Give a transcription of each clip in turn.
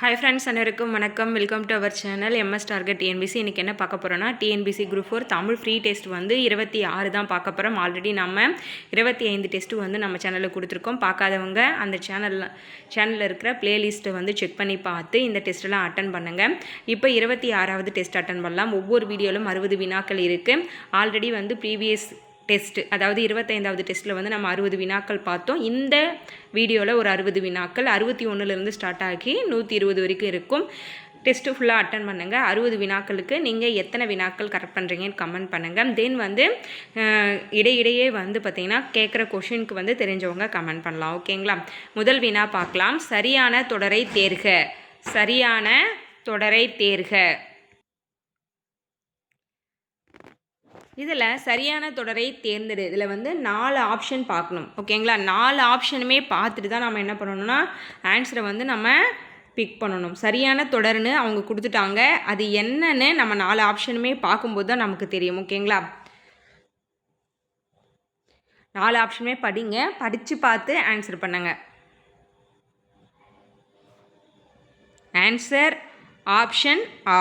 Hi friends அனைவருக்கும் வணக்கம். Welcome to our channel MS target TNPSC இன்றைக்கி என்ன பார்க்க போகிறோன்னா TNPSC group four Tamil free test வந்து இருபத்தி ஆறு தான் பார்க்க போகிறோம் ஆல்ரெடி நம்ம இருபத்தி ஐந்து டெஸ்ட்டு வந்து நம்ம சேனலில் கொடுத்துருக்கோம். பார்க்காதவங்க அந்த சேனலில் சேனலில் இருக்கிற பிளேலிஸ்ட்டை வந்து செக் பண்ணி பார்த்து இந்த டெஸ்ட்டெல்லாம் அட்டன் பண்ணுங்கள் இப்போ இருபத்தி ஆறாவது டெஸ்ட் அட்டன் பண்ணலாம். ஒவ்வொரு வீடியோவிலும் அறுபது வினாக்கள் இருக்குது ஆல்ரெடி வந்து ப்ரீவியஸ் டெஸ்ட்டு அதாவது இருபத்தைந்தாவது டெஸ்ட்டில் வந்து நம்ம அறுபது வினாக்கள் பார்த்தோம். இந்த வீடியோவில் ஒரு அறுபது வினாக்கள் அறுபத்தி ஒன்றுலேருந்து ஸ்டார்ட் ஆகி நூற்றி இருபது வரைக்கும் இருக்கும். டெஸ்ட்டு ஃபுல்லாக அட்டன் பண்ணுங்கள் அறுபது வினாக்களுக்கு நீங்கள் எத்தனை வினாக்கள் கரெக்ட் பண்ணுறீங்கன்னு கமெண்ட் பண்ணுங்கள் தென் வந்து இடையிடையே வந்து பார்த்திங்கன்னா கேட்குற கொஷினுக்கு வந்து தெரிஞ்சவங்க கமெண்ட் பண்ணலாம். ஓகேங்களா முதல் வினா பார்க்கலாம். சரியான தொடரை தேர்க. சரியான தொடரை தேர்க. இதில் சரியான தொடரை தேர்ந்தெடு. இதில் வந்து நாலு ஆப்ஷன் பார்க்கணும். ஓகேங்களா நாலு ஆப்ஷனுமே பார்த்துட்டு தான் நம்ம என்ன பண்ணணும்னா ஆன்சரை வந்து நம்ம பிக் பண்ணணும். சரியான தொடர்னு அவங்க கொடுத்துட்டாங்க. அது என்னன்னு நம்ம நாலு ஆப்ஷனுமே பார்க்கும்போது தான் நமக்கு தெரியும். ஓகேங்களா நாலு ஆப்ஷனுமே படிங்க. படித்து பார்த்து ஆன்சர் பண்ணுங்க. ஆன்சர் ஆப்ஷன் ஆ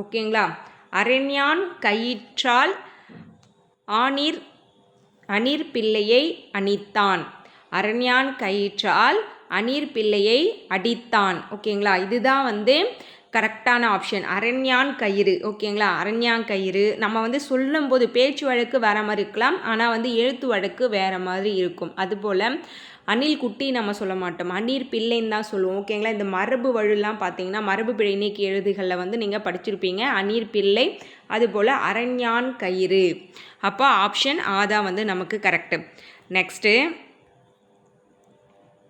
ஓகேங்களா அரண்யான் கயிற்றால் ஆனீர் அணிர் பிள்ளையை அணித்தான். அரண்யான் கயிற்றால் அணிர் பிள்ளையை அடித்தான். ஓகேங்களா? இதுதான் வந்து கரெக்டான ஆப்ஷன். அரண்யான் கயிறு. ஓகேங்களா? அரண்யான் கயிறு. நம்ம வந்து சொல்லும்போது பேச்சு வழக்கு வேறு மாதிரி இருக்கலாம். ஆனால் வந்து எழுத்து வழக்கு வேறு மாதிரி இருக்கும். அதுபோல் அணில் குட்டி நம்ம சொல்ல மாட்டோம். அநீர் பிள்ளைன்னு தான் சொல்லுவோம். ஓகேங்களா இந்த மரபு வழுலாம் பார்த்தீங்கன்னா மரபு பிழை நீக்கி எழுதுகளில் வந்து நீங்கள் படிச்சிருப்பீங்க. அநீர் பிள்ளை அதுபோல் அரண்யான் கயிறு. அப்போ ஆப்ஷன் ஆதான் வந்து நமக்கு கரெக்டு நெக்ஸ்ட்டு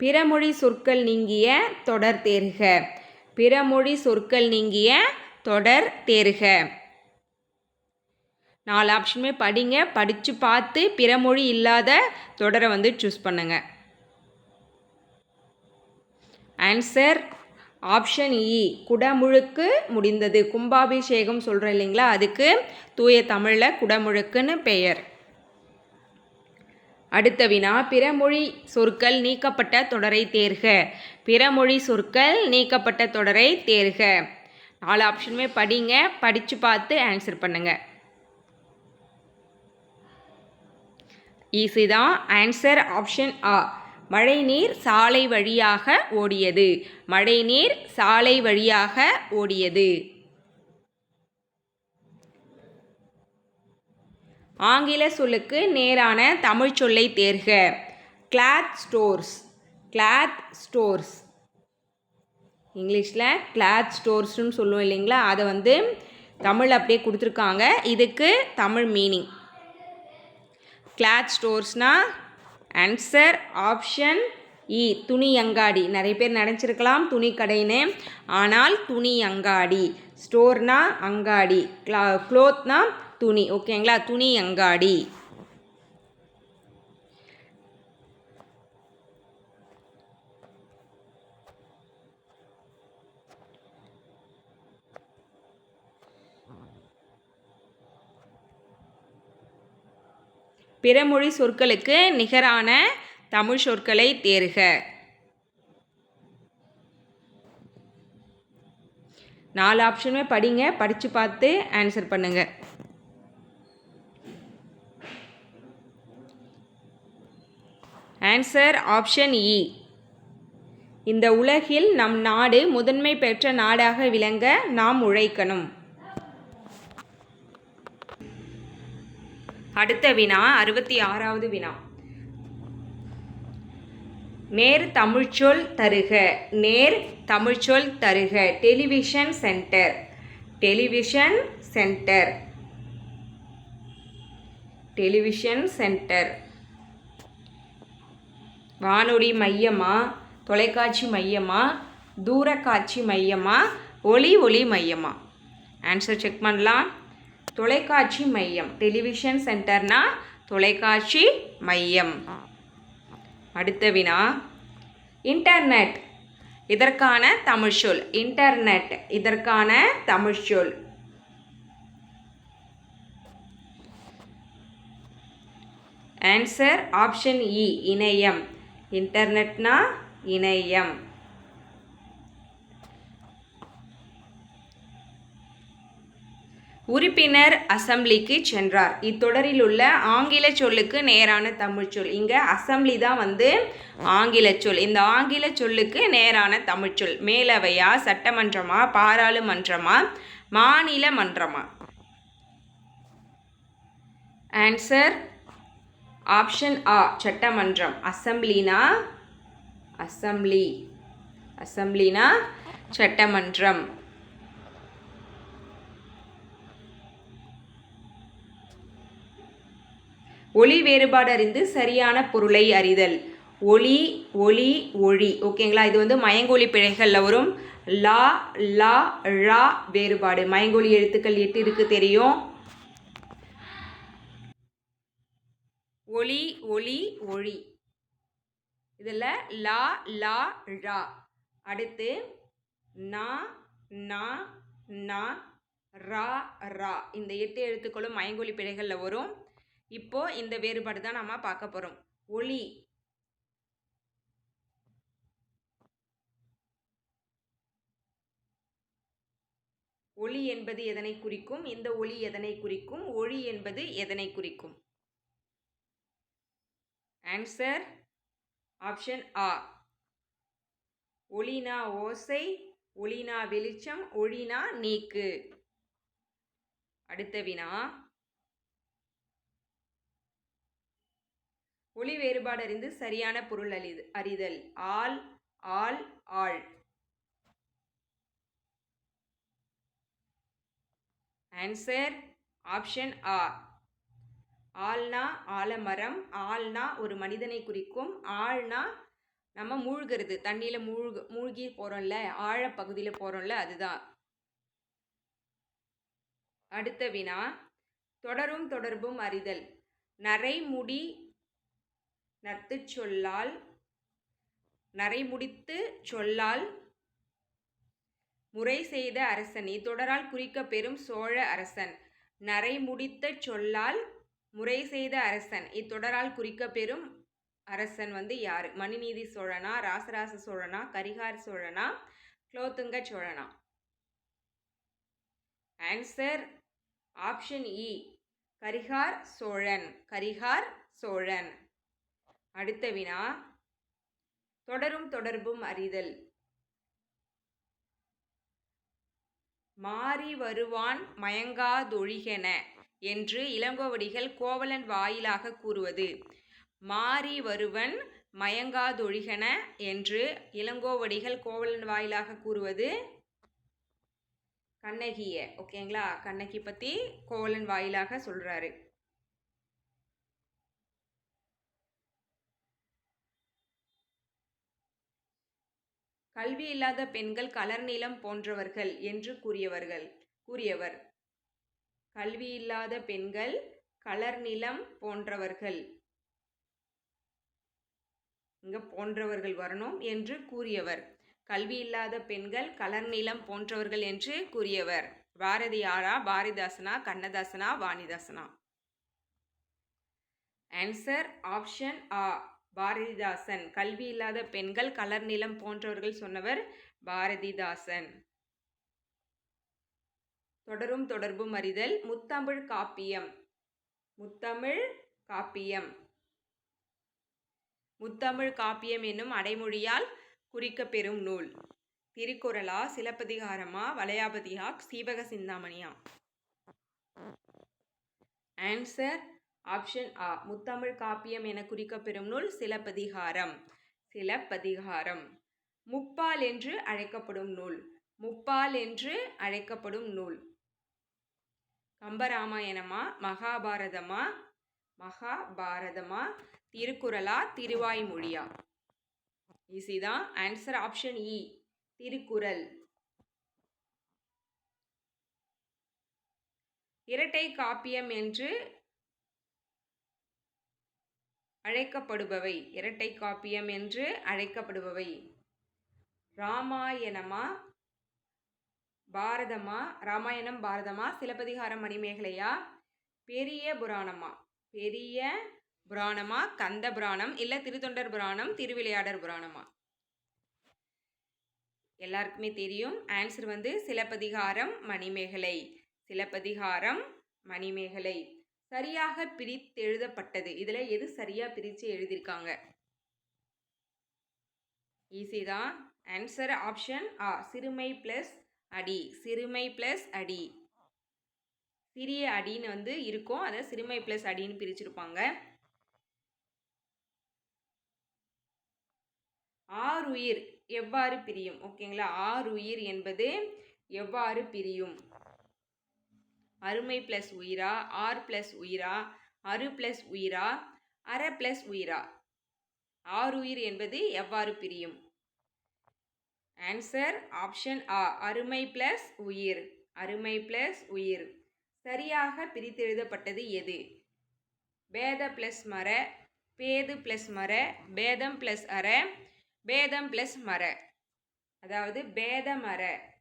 பிறமொழி சொற்கள் நீங்கிய தொடர் தேர்க பிறமொழி சொற்கள் நீங்கிய தொடர் தேர்க நாலு ஆப்ஷனுமே படிங்க. படித்து பார்த்து பிறமொழி இல்லாத தொடரை வந்து சூஸ் பண்ணுங்கள் ஆன்சர் ஆப்ஷன் இ குடமுழுக்கு முடிந்தது. கும்பாபிஷேகம் சொல்கிறோம் இல்லைங்களா? அதுக்கு தூய தமிழில் குடமுழுக்குன்னு பெயர். அடுத்த வினா பிறமொழி சொற்கள் நீக்கப்பட்ட தொடரை தேர்க. பிறமொழி சொற்கள் நீக்கப்பட்ட தொடரை தேர்க. நாலு ஆப்ஷனுமே படிங்க படித்து பார்த்து ஆன்சர் பண்ணுங்க. ஈஸி தான். ஆன்சர் ஆப்ஷன் ஆ மழைநீர் சாலை வழியாக ஓடியது. மழைநீர் சாலை வழியாக ஓடியது. ஆங்கில சொல்லுக்கு நேரான தமிழ் சொல்லை தேர்க. கிளாத் ஸ்டோர்ஸ் கிளாத் ஸ்டோர்ஸ் இங்கிலீஷில் கிளாத் ஸ்டோர்ஸ்னு சொல்லுவோம் இல்லைங்களா? அதை வந்து தமிழ் அப்படியே கொடுத்துருக்காங்க. இதுக்கு தமிழ் மீனிங் கிளாத் ஸ்டோர்ஸ்னால் ஆன்சர் ஆப்ஷன் இ துணி அங்காடி. நிறைய பேர் நினச்சிருக்கலாம் துணி கடைன்னு. ஆனால் துணி அங்காடி. ஸ்டோர்னா அங்காடி. க்ளா க்ளோத்னா துணி. ஓகேங்களா துணி அங்காடி. பிறமொழி சொற்களுக்கு நிகரான தமிழ் சொற்களை தேர்க. நாலு ஆப்ஷனுமே படிங்க படித்து பார்த்து ஆன்சர் பண்ணுங்க. ஆன்சர் ஆப்ஷன் இ இந்த உலகில் நம் நாடு முதன்மை பெற்ற நாடாக விளங்க நாம் உழைக்கணும். அடுத்த வினா அறுபத்தி ஆறாவது வினா. நேர் தமிழ்ச்சொல் தருக நேர் தமிழ்ச்சொல் தருக. Television centre television centre television centre வானொலி மையமா தொலைக்காட்சி மையமா தூரக்காட்சி மையமா ஒளி ஒளி மையமா? ஆன்சர் செக் பண்ணலாம். தொலைக்காட்சி மையம். டெலிவிஷன் சென்டர்னா தொலைக்காட்சி மையம். அடுத்த வினா. இன்டர்நெட். இதற்கான தமிழ் சொல். இன்டர்நெட். இதற்கான தமிழ் சொல். ஆன்சர் ஆப்ஷன் இ இணையம். இன்டர்நெட்னா இணையம். உறுப்பினர் அசெம்பிளிக்கு சென்றார். இத்தொடரில் உள்ள ஆங்கில சொல்லுக்கு நேரான தமிழ் சொல். இங்கே அசம்பிளி தான் வந்து ஆங்கில சொல். இந்த ஆங்கில சொல்லுக்கு நேரான தமிழ் சொல். மேலவையா சட்டமன்றமா பாராளுமன்றமா மாநில மன்றமா ஆன்சர் ஆப்ஷன் ஆ சட்டமன்றம். அசம்பிளினா? அசம்பிளி. அசம்பிளினா சட்டமன்றம். ஒளி வேறுபாடு அறிந்து சரியான பொருளை அறிதல். ஒளி ஒளி ஒளி ஓகேங்களா? இது வந்து மயங்கொலி பிழைகளில் வரும். லா லா ழா வேறுபாடு. மயங்கொலி எழுத்துக்கள் எட்டு இருக்கு தெரியும். ஒளி ஒளி ஒளி இதில் லா லா ழா. அடுத்து நா நா நா ரா ரா இந்த எட்டு எழுத்துக்களும் மயங்கொலி பிழைகளில் வரும். இப்போ இந்த வேறுபாடு தான் நம்ம பார்க்க போகிறோம் ஒளி. ஒளி என்பது எதனை குறிக்கும்? இந்த ஒளி எதனை குறிக்கும்? ஒளி என்பது எதனை குறிக்கும்? ஆன்சர் ஆப்ஷன் ஆ ஒளினா ஓசை ஒளினா வெளிச்சம் ஒளினா நீக்கு. அடுத்த வினா. ஒளி வேறுபாடு அறிந்து சரியான பொருள் அறி அறிதல். ஆள் ஆள் ஆள். ஆன்சர் ஆப்ஷன் ஆ ஆள்னா ஆலமரம் ஆள்னா ஒரு மனிதனை குறிக்கும் ஆள்னா நம்ம மூழ்கிறது. தண்ணியில் மூழ்கு மூழ்கி போகிறோம்ல ஆழப்பகுதியில் போகிறோம்ல அதுதான். அடுத்த வினா தொடரும் தொடர்பும் அறிதல். நரைமுடி நத்து சொல்லால் நரைமுடித்து சொல்லால் முறை செய்த அரசன். இத்தொடரால் குறிக்க பெறும் சோழ அரசன். நரைமுடித்த சொல்லால் முறை செய்த அரசன். இத்தொடரால் குறிக்க பெறும் அரசன் வந்து யார்? மணிநீதி சோழனா ராசராச சோழனா கரிகார் சோழனா குலோத்துங்க சோழனா? ஆன்சர் ஆப்ஷன் இ கரிகார் சோழன். கரிகார் சோழன். அடுத்த வினா தொடரும் தொடர்பும் அறிதல். மாறி வருவான் மயங்காதொழிகென என்று இளங்கோவடிகள் கோவலன் வாயிலாக கூறுவது. மாறி வருவன் மயங்காதொழிகென என்று இளங்கோவடிகள் கோவலன் வாயிலாக கூறுவது. கண்ணகிய ஓகேங்களா கண்ணகி பற்றி கோவலன் வாயிலாக சொல்கிறாரு கல்வி இல்லாத பெண்கள் கலர் நீளம் போன்றவர்கள் என்று கூறியவர்கள் கூறியவர். கல்வி இல்லாத பெண்கள் கலர் நிலம் போன்றவர்கள். இங்க போன்றவர்கள் வரணும் என்று கூறியவர். கல்வி இல்லாத பெண்கள் கலர் நிலம் போன்றவர்கள் என்று கூறியவர். பாரதியாரா பாரதிதாசனா கண்ணதாசனா வாணிதாசனா? ஆன்சர் ஆப்ஷன் ஆ பாரதிதாசன். கல்வி இல்லாத பெண்கள் கலர் நிலம் போன்றவர்கள் சொன்னவர் பாரதிதாசன். தொடரும் தொடர்பும் அறிதல் முத்தமிழ் காப்பியம். முத்தமிழ் காப்பியம். முத்தமிழ் காப்பியம் என்னும் அடைமொழியால் குறிக்கப்பெறும் நூல். திருக்குறளா சிலப்பதிகாரமா? வளையாபதியா சீவக சிந்தாமணியா? ஆன்சர் ஆப்ஷன் ஆ முத்தமிழ் காப்பியம் என குறிக்கப்பெறும் நூல் சிலப்பதிகாரம். சிலப்பதிகாரம். முப்பால் என்று அழைக்கப்படும் நூல். முப்பால் என்று அழைக்கப்படும் நூல். கம்பராமாயணமா? மகாபாரதமா? மகாபாரதமா? திருக்குறளா? திருவாய்மொழியா? ஈஸி தான். ஆன்சர் ஆப்ஷன் இ திருக்குறள். இரட்டை காப்பியம் என்று அழைக்கப்படுபவை. இரட்டை காப்பியம் என்று அழைக்கப்படுபவை. ராமாயணமா? பாரதமா? ராமாயணம் பாரதமா? சிலப்பதிகாரம் மணிமேகலையா? பெரிய புராணமா? பெரிய புராணமா? கந்த புராணம்? இல்லை திருத்தொண்டர் புராணம்? திருவிளையாடர் புராணமா? எல்லாருக்குமே தெரியும். ஆன்சர் வந்து சிலப்பதிகாரம் மணிமேகலை. சிலப்பதிகாரம் மணிமேகலை. சரியாக பிரித்தெழுதப்பட்டது இதில் எது சரியாக பிரித்து எழுதியிருக்காங்க? ஈஸி தான் ஆன்சர் ஆப்ஷன் ஆ சிறுமை ப்ளஸ் அடி. சிறுமை ப்ளஸ் அடி. சிறிய அடின்னு வந்து இருக்கும். அதை சிறுமை ப்ளஸ் அடின்னு பிரிச்சிருப்பாங்க. ஆறுயிர் எவ்வாறு பிரியும்? ஓகேங்களா? ஆறுயிர் என்பது எவ்வாறு பிரியும்? அருமை ப்ளஸ் உயிரா? ஆர் ப்ளஸ் உயிரா? அரு ப்ளஸ் உயிரா? அற ப்ளஸ் உயிரா? ஆறுயிர் என்பது எவ்வாறு பிரியும்? ஆன்சர் ஆப்ஷன் ஆ அருமை ப்ளஸ் உயிர். அருமை ப்ளஸ் உயிர். சரியாக பிரித்தெழுதப்பட்டது எது? பேத ப்ளஸ் மர பேது ப்ளஸ் மர பேதம் ப்ளஸ் அற பேதம் ப்ளஸ் மர. அதாவது பேத மர.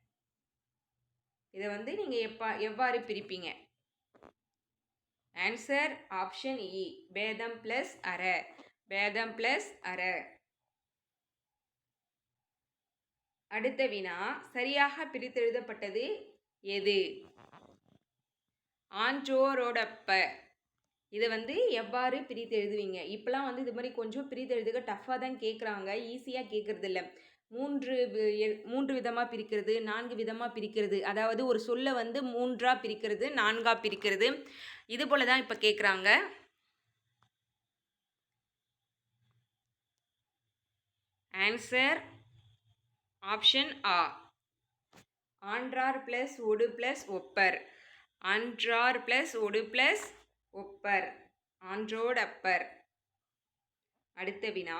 இதை வந்து நீங்கள் எப்பா எவ்வாறு பிரிப்பீங்க? ஆன்சர் ஆப்ஷன் இ பேதம் ப்ளஸ் அற. பேதம் ப்ளஸ் அற. அடுத்த வினா சரியாக பிரித்தெழுதப்பட்டது எது? ஆன்றோரோடப்ப. இதை வந்து எவ்வாறு பிரித்து எழுதுவீங்க? இப்போலாம் வந்து இது மாதிரி கொஞ்சம் பிரித்து எழுதுக டஃப்பாக தான் கேட்குறாங்க ஈஸியாக கேட்குறது இல்லை மூன்று மூன்று விதமாக பிரிக்கிறது நான்கு விதமாக பிரிக்கிறது. அதாவது ஒரு சொல்லை வந்து மூன்றாக பிரிக்கிறது நான்காக பிரிக்கிறது. இது போல தான் இப்போ கேட்குறாங்க ஆன்சர் ஆப்ஷன் ஆ ஆன்றார் ப்ளஸ் ஒடு ப்ளஸ் ஒப்பர். அன்றார் ப்ளஸ் ஒடு ப்ளஸ் ஒப்பர். ஆன்றோடப்பர். அடுத்த வினா.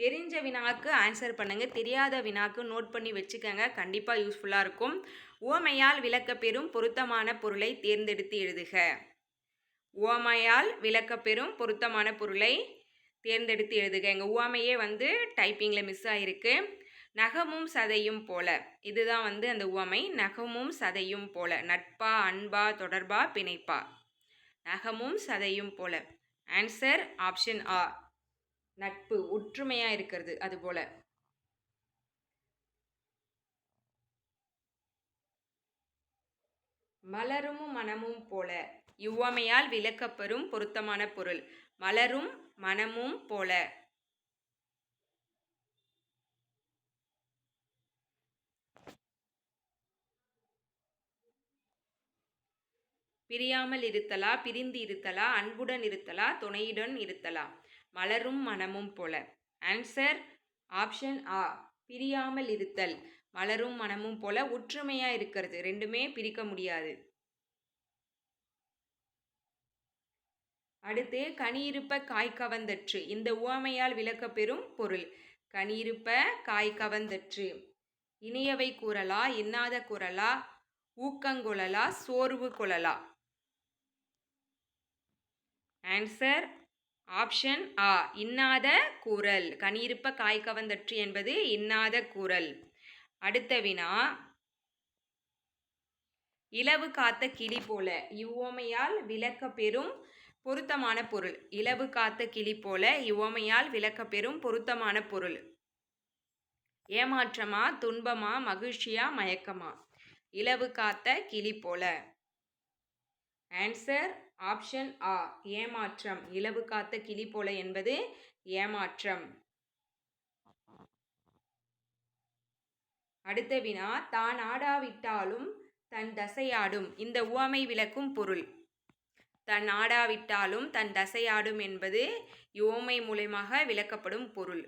தெரிஞ்ச வினாக்கு ஆன்சர் பண்ணுங்கள் தெரியாத வினாக்கு நோட் பண்ணி வச்சுக்கோங்க கண்டிப்பாக யூஸ்ஃபுல்லாக இருக்கும். ஓமையால் விளக்கப்பெறும் பொருத்தமான பொருளை தேர்ந்தெடுத்து எழுதுக. ஓமையால் விளக்கப்பெறும் பொருத்தமான பொருளை தேர்ந்தெடுத்து எழுதுக. எங்கள் ஓமையே வந்து டைப்பிங்கில் மிஸ் ஆகிருக்கு நகமும் சதையும் போல. இதுதான் வந்து அந்த உவமை நகமும் சதையும் போல. நட்பா அன்பா தொடர்பா பிணைப்பா. நகமும் சதையும் போல. ஆன்சர் ஆப்ஷன் ஆ நட்பு ஒற்றுமையாக இருக்கிறது அதுபோல். மலரும் மனமும் போல. இவ்வாமையால் விளக்கப்பெறும் பொருத்தமான பொருள். மலரும் மனமும் போல. பிரியாமல் இருத்தலா பிரிந்து இருத்தலா அன்புடன் இருத்தலா துணையுடன் இருத்தலா. மலரும் மனமும் போல. ஆன்சர் ஆப்ஷன் ஆ பிரியாமல் இருத்தல். மலரும் மனமும் போல ஒற்றுமையாக இருக்கிறது. ரெண்டுமே பிரிக்க முடியாது. அடுத்து கனியிருப்ப காய் கவந்தற்று. இந்த உவமையால் விளக்கப்பெறும் பொருள். கனியிருப்ப காய் கவந்தற்று. இனியவை கூறலா இன்னாத கூறலா ஊக்கங்குழலா சோர்வு குழலா? ஆன்சர் ஆப்ஷன் ஆ இன்னாத கூறல் கனியிருப்ப காய் கவந்தற்று என்பது இன்னாத குரல். அடுத்த வினா இலவு காத்த கிளி போல இவ்வோமையால் விளக்க பெறும் பொருத்தமான பொருள். இலவு காத்த கிளி போல இவ்வோமையால் விளக்க பெறும் பொருத்தமான பொருள். ஏமாற்றமா துன்பமா மகிழ்ச்சியா மயக்கமா? இலவு காத்த கிளி போல. ஆன்சர் ஆப்ஷன் ஆ ஏமாற்றம். இலவு காத்த கிளி போல என்பது ஏமாற்றம். அடுத்த வினா தான் ஆடாவிட்டாலும் தன் தசையாடும். இந்த உவமை விளக்கும் பொருள். தன் ஆடாவிட்டாலும் தன் தசையாடும் என்பது யோமை மூலயமாக விளக்கப்படும் பொருள்.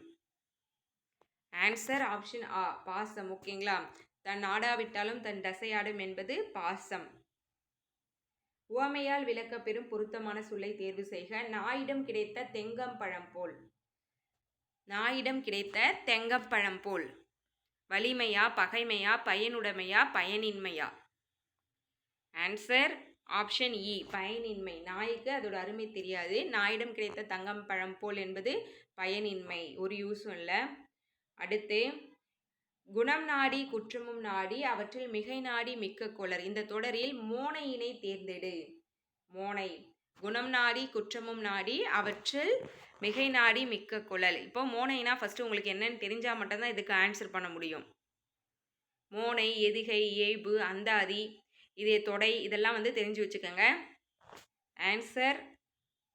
ஆன்சர் ஆப்ஷன் ஆ பாசம். ஓகேங்களா? தன் ஆடாவிட்டாலும் தன் தசையாடும் என்பது பாசம். உவமையால் விளக்க பெறும் பொருத்தமான சொல்லை தேர்வு செய்க. நாயிடம் கிடைத்த தெங்கம்பழம் போல். நாயிடம் கிடைத்த தெங்கப்பழம் போல். வலிமையா பகைமையா பயனுடைமையா பயனின்மையா? ஆன்சர் ஆப்ஷன் இ பயனின்மை. நாய்க்கு அதோட அருமை தெரியாது. நாயிடம் கிடைத்த தங்கம் பழம் போல் என்பது பயனின்மை. ஒரு யூஸும் இல்லை. அடுத்து குணம் நாடி குற்றமும் நாடி அவற்றில் மிகை நாடி மிக்க கொளர் இந்த தொடரில் மோனையினை தேர்ந்தெடு. மோனை. குணம் நாடி குற்றமும் நாடி அவற்றில் மிகை நாடி மிக்க குழல் இப்போ மோனைனா ஃபஸ்ட்டு உங்களுக்கு என்னன்னு தெரிஞ்சால் மட்டும்தான் இதுக்கு ஆன்சர் பண்ண முடியும். மோனை எதிகை ஏய்பு அந்தாதி இதே தொடை இதெல்லாம் வந்து தெரிஞ்சு வச்சுக்கோங்க. ஆன்சர்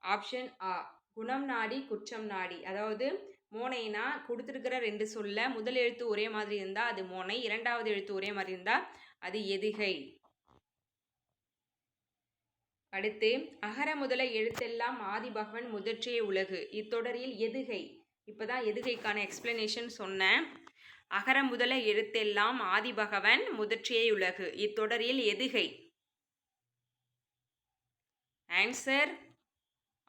ஆப்ஷன் ஆ குணம் நாடி குற்றம் நாடி. அதாவது மோனைனா கொடுத்துருக்கிற ரெண்டு சொல்ல முதல் எழுத்து ஒரே மாதிரி இருந்தால் அது மோனை இரண்டாவது எழுத்து ஒரே மாதிரி இருந்தால் அது எதுகை. அடுத்து அகர முதல எழுத்தெல்லாம் ஆதிபகவன் முதற்றே உலகு இத்தொடரில் எதுகை? இப்போதான் எதுகைக்கான எக்ஸ்பிளனேஷன் சொன்னேன். அகர முதல எழுத்தெல்லாம் ஆதிபகவன் முதற்றே உலகு இத்தொடரில் எதுகை? ஆன்சர்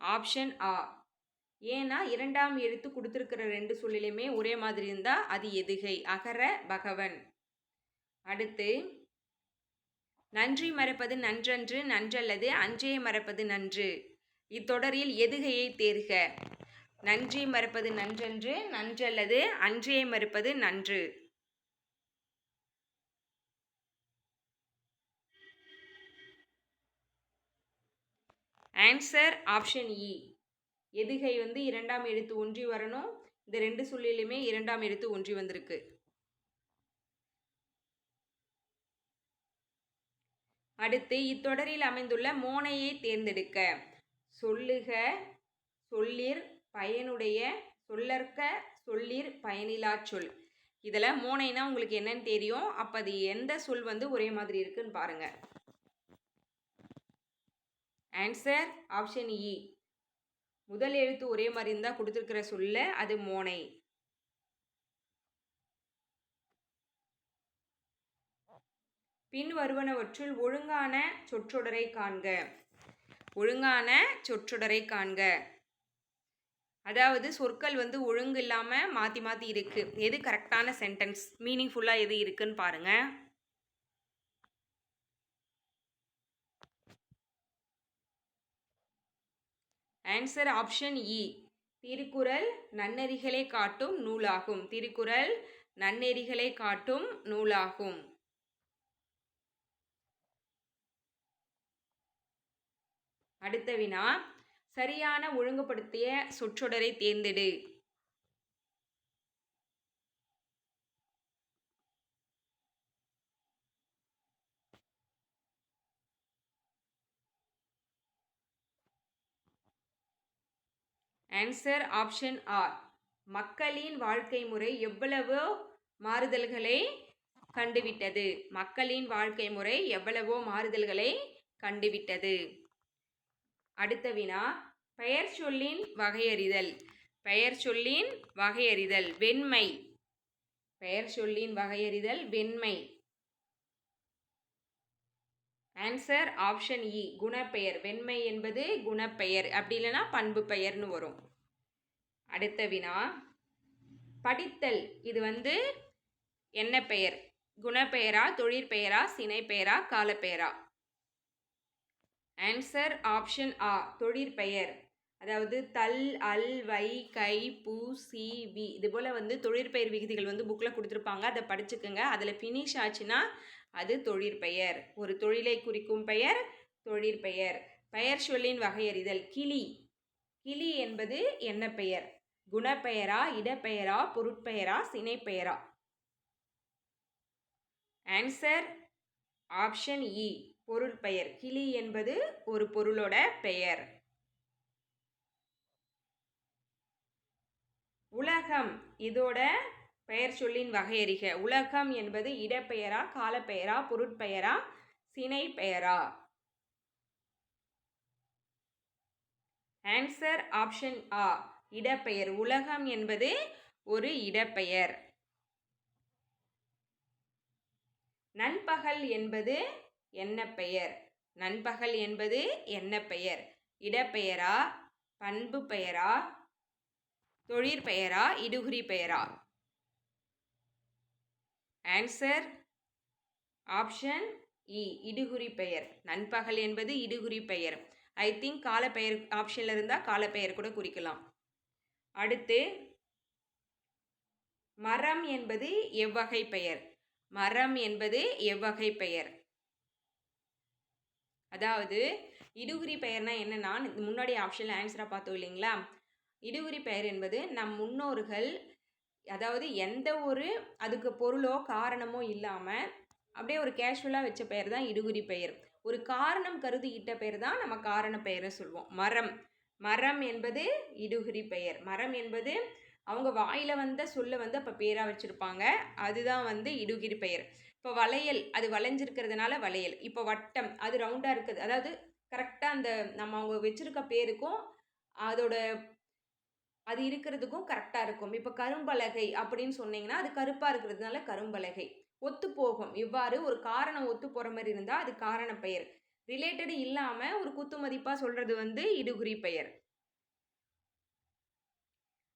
ஆப்ஷன் ஆ ஏன்னா இரண்டாம் எழுத்து கொடுத்துருக்கிற ரெண்டு சொல்லிலையுமே ஒரே மாதிரி இருந்தால் அது எதுகை அகர பகவன். அடுத்து நன்றி மறப்பது நன்றன்று நன்றல்லது அன்றே மறப்பது நன்று. இத்தொடரில் எதுகையை தேர்க? நன்றி மறப்பது நன்றன்று நன்றல்லது அன்றே மறுப்பது நன்று. ஆன்சர் ஆப்ஷன் இ எதுகை வந்து இரண்டாம் எழுத்து ஒன்றி வரணும். இந்த ரெண்டு சொல்லிலுமே இரண்டாம் எழுத்து ஒன்றி வந்திருக்கு. அடுத்து இத்தொடரில் அமைந்துள்ள மோனையை தேர்ந்தெடுக்க. சொல்லுக சொல்லிர் பயனுடைய சொல்லற்க சொல்லிர் பயனிலா சொல். இதில் மோனைனா உங்களுக்கு என்னன்னு தெரியும். அப்போ அது எந்த சொல் வந்து ஒரே மாதிரி இருக்குன்னு பாருங்கள் ஆன்சர் ஆப்ஷன் இ முதல் எழுத்து ஒரே மாதிரி இருந்தால் கொடுத்துருக்கிற சொல்ல அது மோனை. பின் வருவனவற்றுள் ஒழுங்கான சொற்றொடரை காண்க. ஒழுங்கான சொற்றொடரை காண்க. அதாவது சொற்கள் வந்து ஒழுங்கு இல்லாமல் மாற்றி மாற்றி இருக்குது எது கரெக்டான சென்டென்ஸ் மீனிங்ஃபுல்லாக எது இருக்குன்னு பாருங்கள் ஆன்சர் ஆப்ஷன் இ திருக்குறள் நன்னெறிகளை காட்டும் நூலாகும். திருக்குறள் நன்னெறிகளை காட்டும் நூலாகும். அடுத்த வினா. சரியான ஒழுங்குபடுத்திய சொற்றொடரை தேர்ந்தெடு. ஆன்சர் ஆப்ஷன் ஆர் மக்களின் வாழ்க்கை முறை எவ்வளவோ மாறுதல்களை கண்டுவிட்டது. மக்களின் வாழ்க்கை முறை எவ்வளவோ மாறுதல்களை கண்டுவிட்டது. அடுத்த வினா. பெயர் சொல்லின் வகையறிதல். பெயர் சொல்லின் வகையறிதல். வெண்மை. பெயர் சொல்லின் வகையறிதல். வெண்மை. ஆன்சர் ஆப்ஷன் இ குணப்பெயர். வெண்மை என்பது குணப்பெயர். அப்படி இல்லைன்னா பண்பு பெயர்னு வரும். அடுத்த வினா படித்தல். இது வந்து என்ன பெயர்? குணப்பெயரா தொழிற்பெயரா சினைப்பெயரா காலப்பெயரா? ஆன்சர் ஆப்ஷன் ஆ தொழிற்பெயர். அதாவது தல் அல் வை கை பூ சி வி. இது போல் வந்து தொழிற்பெயர் விகுதிகள் வந்து புக்கில் கொடுத்துருப்பாங்க. அதை படிச்சுக்கோங்க. அதில் ஃபினிஷ் ஆச்சுன்னா அது தொழிற்பெயர் ஒரு தொழிலை குறிக்கும் பெயர் தொழிற்பெயர் பெயர். சொல்லின் வகையறிதல் கிளி. கிளி என்பது என்ன பெயர்? குணப்பெயரா இடப்பெயரா பொருட்பெயரா சினைப்பெயரா? ஆன்சர் ஆப்ஷன் இ பொருள் பெயர் கிளி என்பது ஒரு பொருளோட பெயர். உலகம் இதோட பெயர் சொல்லின் வகையறிக. உலகம் என்பது இடப்பெயரா காலப்பெயரா பொருட்பெயரா சினை பெயரா ஆன்சர் ஆப்ஷன் ஆ இடப்பெயர். உலகம் என்பது ஒரு இடப்பெயர். நண்பகல் என்பது என்ன பெயர் நண்பகல் என்பது என்ன பெயர் இடப்பெயரா பண்பு பெயரா தொழிற்பெயரா இடுகுறி பெயரா ஆன்சர் ஆப்ஷன் இ இடுகுறி பெயர். நண்பகல் என்பது இடுகுறி பெயர். ஐ திங்க் காலப்பெயர் ஆப்ஷனில் இருந்தால் காலப்பெயர் கூட குறிக்கலாம். அடுத்து மரம் என்பது எவ்வகை பெயர். மரம் என்பது எவ்வகை பெயர். அதாவது இடுகுறி பெயர்னா என்னன்னா முன்னாடி ஆப்ஷனில் ஆன்சராக பார்த்தோம் இல்லைங்களா? இடுகுறி பெயர் என்பது நம் முன்னோர்கள் அதாவது எந்த ஒரு அதுக்கு பொருளோ காரணமோ இல்லாமல் அப்படியே ஒரு கேஷுவலாக வச்ச பெயர் தான் இடுகுறி பெயர். ஒரு காரணம் கருதி இட்ட பெயர் தான் நம்ம காரண பெயரை சொல்வோம். மரம். மரம் என்பது இடுகுறி பெயர். மரம் என்பது அவங்க வாயில் வந்த சொல்ல வந்து அப்போ பேராக வச்சுருப்பாங்க. அதுதான் வந்து இடுகிரி பெயர். இப்போ வளையல் அது வளைஞ்சிருக்கிறதுனால வளையல். இப்போ வட்டம் அது ரவுண்டாக இருக்குது. அதாவது கரெக்டாக அந்த நம்ம அவங்க வச்சுருக்க பேருக்கும் அதோட அது இருக்கிறதுக்கும் கரெக்டாக இருக்கும். இப்போ கரும்பலகை அப்படின்னு சொன்னீங்கன்னா அது கருப்பாக இருக்கிறதுனால கரும்பலகை. ஒத்து போகும் இவ்வாறு ஒரு காரணம் ஒத்து போகிற மாதிரி இருந்தால் அது காரண பெயர். ரிலேட்டடு இல்லாமல் ஒரு குத்து மதிப்பாக சொல்கிறது வந்து இடுகுறி பெயர்.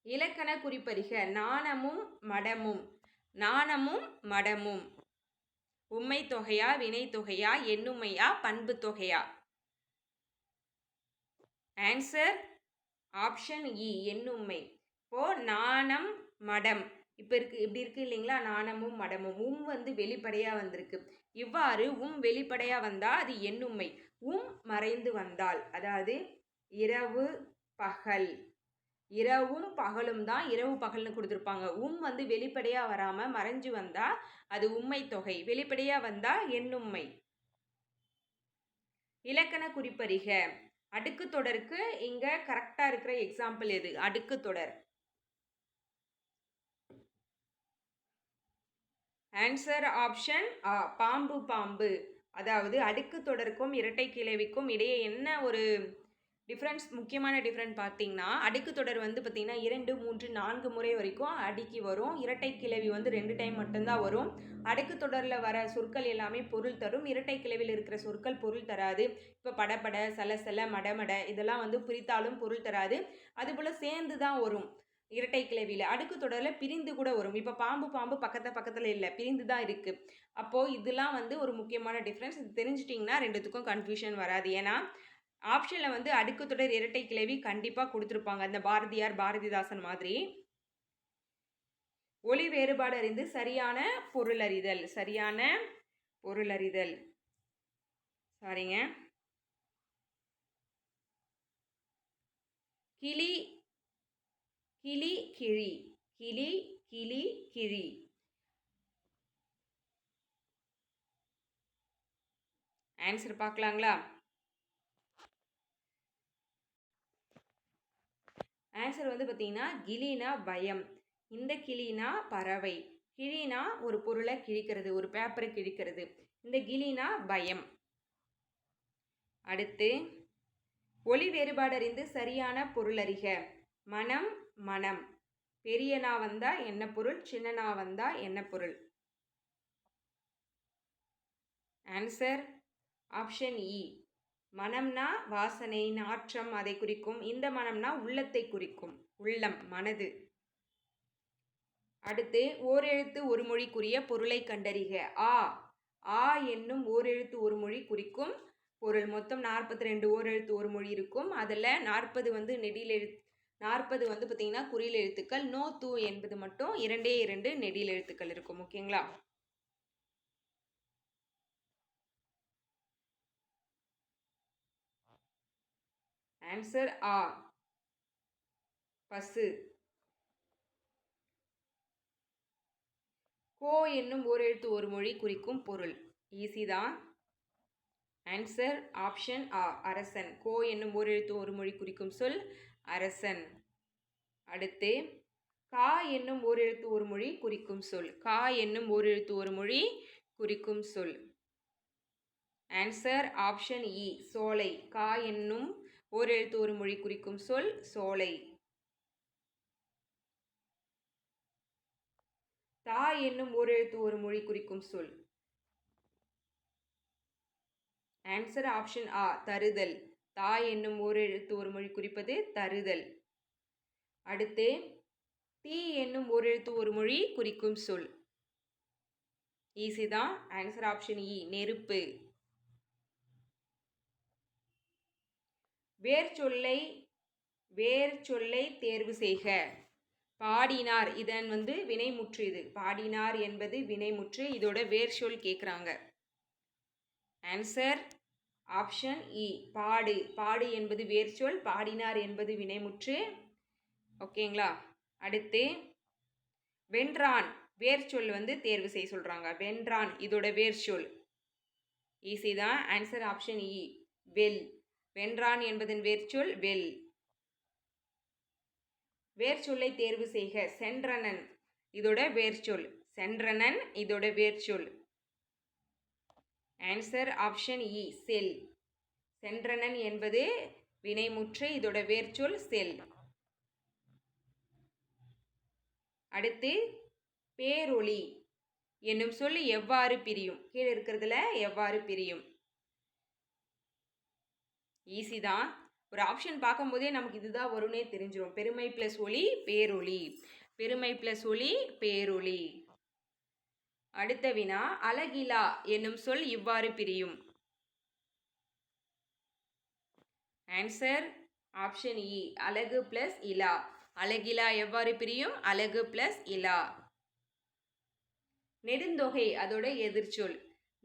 இலக்கண குறிப்பறிக. நாணமும் மடமும். நாணமும் மடமும். உண்மை தொகையா வினை தொகையா எண்ணுமையா பண்பு தொகையா? ஆன்சர் ஆப்ஷன் இ எண்ணுமை. இப்போ நாணம் மடம். இப்போ இருக்கு இப்படி இருக்கு இல்லைங்களா? நாணமும் மடமும். உம் வந்து வெளிப்படையாக வந்திருக்கு. இவ்வாறு உம் வெளிப்படையாக வந்தால் அது எண்ணுமை. உம் மறைந்து வந்தால் அதாவது இரவு பகல். இரவும் பகலும் தான் இரவு பகல்னு கொடுத்துருப்பாங்க. உம் வந்து வெளிப்படையாக வராமல் மறைஞ்சு வந்தால் அது உண்மை தொகை. வெளிப்படையாக வந்தால் எண்ணும்மை இலக்கண குறிப்பறிக. அடுக்கு தொடருக்கு இங்கே கரெக்டாக இருக்கிற எக்ஸாம்பிள் எது? அடுக்கு தொடர். ஆன்சர் ஆப்ஷன் பாம்பு பாம்பு. அதாவது அடுக்கு தொடருக்கும் இரட்டை கிளவிக்கும் இடையே என்ன ஒரு டிஃப்ரென்ஸ் முக்கியமான டிஃப்ரெண்ட் பார்த்தீங்கன்னா அடுக்கு தொடர் வந்து பார்த்திங்கன்னா இரண்டு மூன்று நான்கு முறை வரைக்கும் அடுக்கி வரும். இரட்டை கிளவி வந்து ரெண்டு டைம் மட்டும்தான் வரும். அடுக்கு தொடரில் வர சொற்கள் எல்லாமே பொருள் தரும். இரட்டை கிளவியில் இருக்கிற சொற்கள் பொருள் தராது. இப்போ படப்பட சலசல மடமட இதெல்லாம் வந்து பிரித்தாலும் பொருள் தராது. அதுபோல் சேர்ந்து தான் வரும் இரட்டை கிளவியில் அடுக்கு தொடரில் பிரிந்து கூட வரும். இப்போ பாம்பு பாம்பு பக்கத்து பக்கத்தில் இல்லை. பிரிந்து தான் இருக்குது அப்போது இதெல்லாம் வந்து ஒரு முக்கியமான டிஃப்ரென்ஸ் இது தெரிஞ்சிட்டிங்கன்னா ரெண்டுத்துக்கும் கன்ஃபியூஷன் வராது. ஏன்னா ஆப்ஷனில் வந்து அடுக்கு தொடர் இரட்டை கிளவி கண்டிப்பாக கொடுத்துருப்பாங்க. அந்த பாரதியார் பாரதிதாசன் மாதிரி. ஒளி வேறுபாடு அறிந்து சரியான பொருளறிதல் சரியான பொருளறிதல். சாரிங்க கிளி கிளி கிழி. கிளி கிளி கிழி. ஆன்சர் பார்க்கலாங்களா? ஆன்சர் வந்து பார்த்தீங்கன்னா கிளினா பயம். இந்த கிளினா பறவை. கிளினா ஒரு பொருளை கிழிக்கிறது ஒரு பேப்பரை கிழிக்கிறது. இந்த கிளினா பயம். அடுத்து ஒளி வேறுபாடு அறிந்து சரியான பொருள் அறிக. மனம் மனம். பெரியனா வந்தா என்ன பொருள் சின்னனா வந்தா என்ன பொருள்? ஆன்சர் ஆப்ஷன் இ மனம்னா வாசனை நாற்றம் அதை குறிக்கும். இந்த மனம்னா உள்ளத்தை குறிக்கும். உள்ளம் மனது. அடுத்து ஓரெழுத்து ஒரு மொழிக்குரிய பொருளை கண்டறிக. ஆ. ஆ என்னும் ஓரெழுத்து ஒரு மொழி குறிக்கும் பொருள். மொத்தம் நாற்பத்தி ரெண்டு ஓரெழுத்து ஒரு மொழி இருக்கும். அதில் நாற்பது வந்து நெடில் எழுத்து நாற்பது வந்து பார்த்திங்கன்னா குறியில் எழுத்துக்கள் நோ தூ என்பது மட்டும் இரண்டே இரண்டு நெடில் எழுத்துக்கள் இருக்கும். ஓகேங்களா? ஆன்சர் ஆ பசு. கோ என்னும் ஓர் எழுத்து ஒரு மொழி குறிக்கும் பொருள். ஈஸி தான் ஆன்சர் ஆப்ஷன் ஆ அரசன். கோ என்னும் ஓர் எழுத்து ஒரு மொழி குறிக்கும் சொல் அரசன். அடுத்து கா என்னும் ஓர் எழுத்து ஒரு மொழி குறிக்கும் சொல் கா என்னும் ஓர் எழுத்து ஒரு மொழி குறிக்கும் சொல். ஆன்சர் ஆப்ஷன் இ சோலை. கா என்னும் ஓர் எழுத்து ஒரு மொழி குறிக்கும் சொல் சோலை. தா என்னும் ஓர் எழுத்து ஒரு மொழி குறிக்கும் சொல். ஆன்சர் ஆப்ஷன் ஆ தருதல். தா என்னும் ஓர் எழுத்து ஒரு மொழி குறிப்பது தருதல். அடுத்து தீ என்னும் ஓர் எழுத்து ஒரு மொழி குறிக்கும் சொல். ஈஸி தான். ஆன்சர் ஆப்ஷன் இ நெருப்பு. வேர் சொல்லை வேர் சொல்லை தேர்வு செய்க. பாடினார் இதன் வந்து வினைமுற்று இது. பாடினார் என்பது வினைமுற்று இதோட வேர் சொல் கேட்குறாங்க ஆன்சர் ஆப்ஷன் இ e. பாடு பாடு என்பது வேர் சொல் பாடினார் என்பது வினைமுற்று. ஓகேங்களா அடுத்து வென்றான் வேர்ச்சொல் வந்து தேர்வு செய்ய சொல்கிறாங்க வென்றான் இதோட சொல் ஈஸி தான். ஆன்சர் ஆப்ஷன் இ வெல். வென்றான் என்பதன் வேர்ச்சொல் வெல். வேர்ச்சொல்லை தேர்வு செய்க. சென்றனன். இதோட வேர்ச்சொல். சென்றனன் இதோட வேர்ச்சொல். ஆன்சர் ஆப்ஷன் இ செல். சென்றனன் என்பது வினைமுற்று இதோட வேர்ச்சொல் செல். அடுத்து பேரொளி. என்னும் சொல் எவ்வாறு பிரியும்? கீழே இருக்கிறதுல எவ்வாறு பிரியும்? ஈஸி தான். ஒரு ஆப்ஷன் பார்க்கும்போதே நமக்கு இதுதான் வரும்னே தெரிஞ்சிடும் பெருமை ப்ளஸ் ஒளி பேரொளி. பெருமை ப்ளஸ் ஒளி பேரொளி. அடுத்த வினா அழகிலா என்னும் சொல் இவ்வாறு பிரியும். ஆன்சர் ஆப்ஷன் இ அழகு பிளஸ் இலா. அழகிலா எவ்வாறு பிரியும்? அழகு பிளஸ் இலா. நெடுந்தொகை அதோட எதிர்ச்சொல்.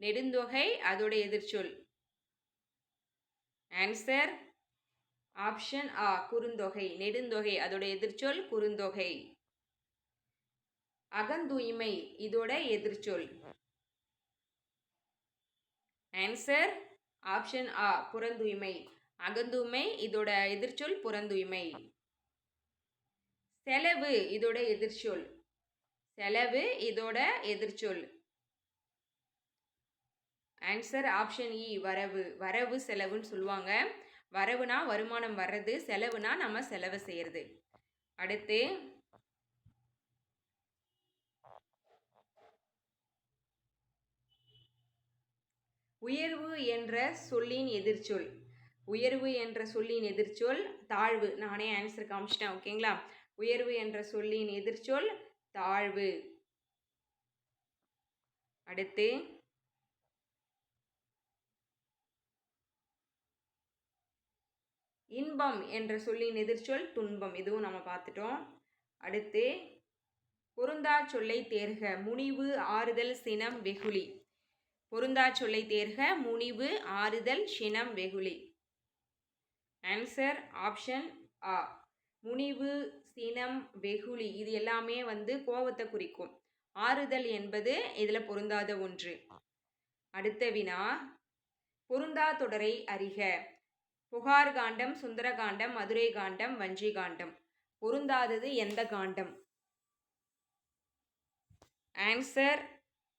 நெடுந்தொகை அதோட எதிர்ச்சொல். ஆன்சர் ஆப்ஷன் ஆ குறுந்தொகை நெடுந்தொகை அதோட எதிர்ச்சொல் குறுந்தொகை. அகந்தூய்மை இதோட எதிர்ச்சொல். ஆன்சர் ஆப்ஷன் ஆ புறந்தூய்மை. அகந்தூய்மை இதோட எதிர்ச்சொல் புறந்தூய்மை. செலவு இதோட எதிர்ச்சொல். செலவு இதோட எதிர்ச்சொல். ஆன்சர் ஆப்ஷன் இ வரவு. வரவு செலவுன்னு சொல்லுவாங்க. வரவுனா வருமானம் வர்றது செலவுனா நம்ம செலவு செய்கிறது அடுத்து உயர்வு என்ற சொல்லின் எதிர்ச்சொல். உயர்வு என்ற சொல்லின் எதிர்ச்சொல் தாழ்வு. நானே ஆன்சர் காமிச்சிட்டேன் ஓகேங்களா உயர்வு என்ற சொல்லின் எதிர்ச்சொல் தாழ்வு. அடுத்து இன்பம் என்ற சொல்லின் எதிர்ச்சொல் துன்பம். இதுவும் நம்ம பார்த்துட்டோம். அடுத்து பொருந்தா சொல்லை தேர்க முனிவு ஆறுதல் சினம் வெகுளி. பொருந்தா சொல்லை தேர்க முனிவு ஆறுதல் சினம் வெகுளி. ஆன்சர் ஆப்ஷன் ஆ முனிவு சினம் வெகுளி. இது எல்லாமே வந்து கோபத்தை குறிக்கும். ஆறுதல் என்பது இதில் பொருந்தாத ஒன்று. அடுத்த வினா பொருந்தா தொடரை அறிக. புகார் காண்டம் சுந்தர காண்டம் மதுரை காண்டம் வஞ்சி காண்டம் பொருந்தாதது எந்த காண்டம்? ஆன்சர்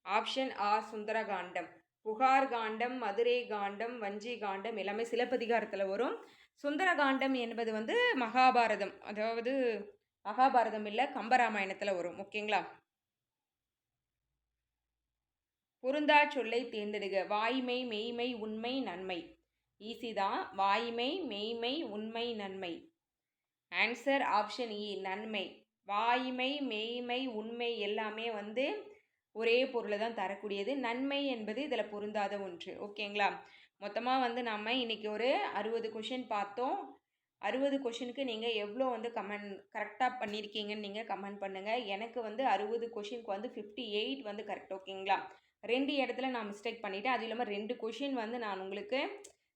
ஆப்ஷன் ஆ சுந்தர காண்டம் புகார் காண்டம் மதுரை காண்டம் வஞ்சி காண்டம் எல்லாமே சிலப்பதிகாரத்தில் வரும். சுந்தர காண்டம் என்பது வந்து மகாபாரதம். அதாவது மகாபாரதம் இல்லை கம்பராமாயணத்தில் வரும். ஓகேங்களா? பொருந்தா சொல்லை தேர்ந்தெடுக. வாய்மை மெய்மை உண்மை நன்மை. ஈஸி தான் வாய்மை மெய்மை உண்மை நன்மை. ஆன்சர் ஆப்ஷன் இ நன்மை. வாய்மை மெய்மை உண்மை எல்லாமே வந்து ஒரே பொருளை தான் தரக்கூடியது. நன்மை என்பது இதில் பொருந்தாத ஒன்று. ஓகேங்களா மொத்தமாக வந்து நம்ம இன்றைக்கி ஒரு அறுபது கொஷின் பார்த்தோம். அறுபது கொஷினுக்கு நீங்கள் எவ்வளோ வந்து கமெண்ட் கரெக்டாக பண்ணியிருக்கீங்கன்னு நீங்கள் கமெண்ட் பண்ணுங்கள் எனக்கு வந்து அறுபது கொஷினுக்கு வந்து ஃபிஃப்டி எயிட் வந்து கரெக்ட் ஓகேங்களா ரெண்டு இடத்துல நான் மிஸ்டேக் பண்ணிவிட்டேன் அது இல்லாமல் ரெண்டு கொஷின் வந்து நான் உங்களுக்கு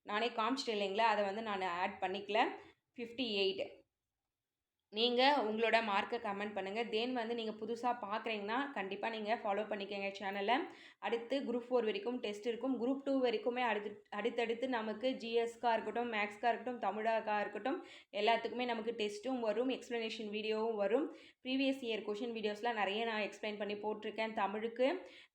நானே காமிச்சிட்டேன் இல்லைங்களா? அதை வந்து நான் ஆட் பண்ணிக்கல. ஃபிஃப்டி எயிட் நீங்கள் உங்களோட மார்க்கை கமெண்ட் பண்ணுங்கள் தென் வந்து நீங்கள் புதுசாக பார்க்குறீங்கன்னா கண்டிப்பாக நீங்கள் ஃபாலோ பண்ணிக்கோங்க சேனலை அடுத்து குரூப் ஃபோர் வரைக்கும் டெஸ்ட் இருக்கும். குரூப் டூ வரைக்குமே அடுத்து அடுத்தடுத்து நமக்கு ஜிஎஸ்க்காக இருக்கட்டும் மேக்ஸ்க்காக இருக்கட்டும் தமிழாக்காக இருக்கட்டும் எல்லாத்துக்குமே நமக்கு டெஸ்ட்டும் வரும் எக்ஸ்ப்ளனேஷன் வீடியோவும் வரும். ப்ரீவியஸ் இயர் கொஷின் வீடியோஸ்லாம் நிறைய நான் எக்ஸ்பிளைன் பண்ணி போட்டிருக்கேன் தமிழுக்கு.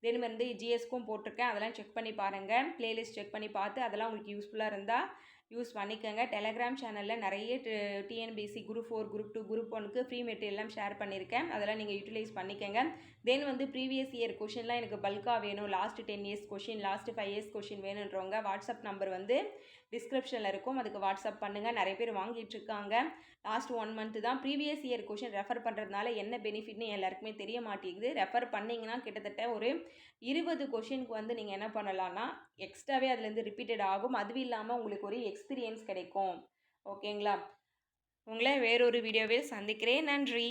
தென் வந்து ஜிஎஸ்க்கும் போட்டிருக்கேன். அதெல்லாம் செக் பண்ணி பாருங்கள் ப்ளேலிஸ்ட் செக் பண்ணி பார்த்து அதெல்லாம் உங்களுக்கு யூஸ்ஃபுல்லாக இருந்தால் யூஸ் பண்ணிக்கோங்க. டெலகிராம் சேனலில் நிறைய TNPSC group four group two group ஒனுக்கு ஃப்ரீ மெட்டீரியல்லாம் ஷேர் பண்ணியிருக்கேன் அதெல்லாம் நீங்கள் யூட்டிலைஸ் பண்ணிக்கோங்க. தென் வந்து ப்ரீவியஸ் இயர் கொஷின்லாம் எனக்கு பல்காக வேணும். Last ten years question last five years question வேணுன்றவங்க வாட்ஸ்அப் நம்பர் வந்து டிஸ்கிரிப்ஷனில் இருக்கும். அதுக்கு வாட்ஸ்அப் பண்ணுங்கள் நிறைய பேர் வாங்கிட்டு இருக்காங்க லாஸ்ட் ஒன் மந்த்து தான் ப்ரீவியஸ் இயர் கொஷின் ரெஃபர் பண்ணுறதுனால என்ன பெனிஃபிட்னு எல்லாருக்குமே தெரிய மாட்டேங்குது. ரெஃபர் பண்ணிங்கன்னா கிட்டத்தட்ட ஒரு இருபது கொஷினுக்கு வந்து நீங்கள் என்ன பண்ணலான்னா எக்ஸ்ட்ராவே அதுலேருந்து ரிப்பீட்டட் ஆகும். அதுவும் இல்லாமல் உங்களுக்கு ஒரு எக்ஸ்பீரியன்ஸ் கிடைக்கும். ஓகேங்களா உங்களை வேறொரு வீடியோவில் சந்திக்கிறேன். நன்றி.